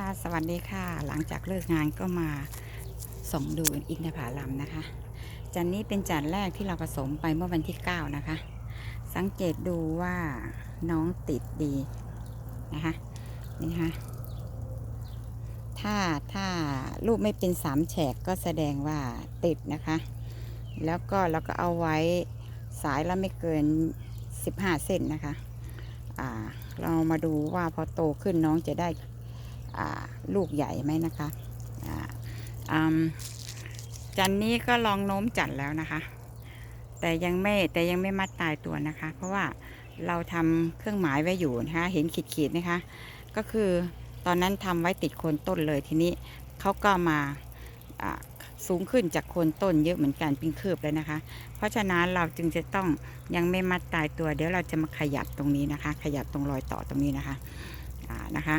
ค่ะสวัสดีค่ะ หลังจากเลิกงานก็มาส่องดูอินทผลัมนะคะจันนี้เป็นจันแรกที่เราผสมไปเมื่อวันที่ 9 นะคะ สังเกตดูว่าน้องติดดีนะคะนี่นะคะถ้าถ้าลูกไม่เป็นสามแฉกก็แสดงว่าติดนะคะ แล้วก็เราก็เอาไว้สายละไม่เกิน 15 เส้นนะคะเรามาดูว่าพอโตขึ้นน้องจะได้ ลูกใหญ่ไหมนะคะอ่าอืมจันนี้ก็ลองโน้มจัดแล้วนะคะ แต่ยังไม่แต่ยังไม่มัดตายตัวนะคะ เพราะว่าเราทำเครื่องหมายไว้อยู่นะคะเห็นขีดๆนะคะ ก็คือตอนนั้นทำไว้ติดโคนต้นเลยทีนี้เขาก็มาสูงขึ้นจากโคนต้นเยอะเหมือนกันเป็นคืบเลยนะคะ เพราะฉะนั้นเราจึงจะต้องยังไม่มัดตายตัว เดี๋ยวเราจะมาขยับตรงนี้นะคะ ขยับตรงรอยต่อตรงนี้นะคะอ่านะคะ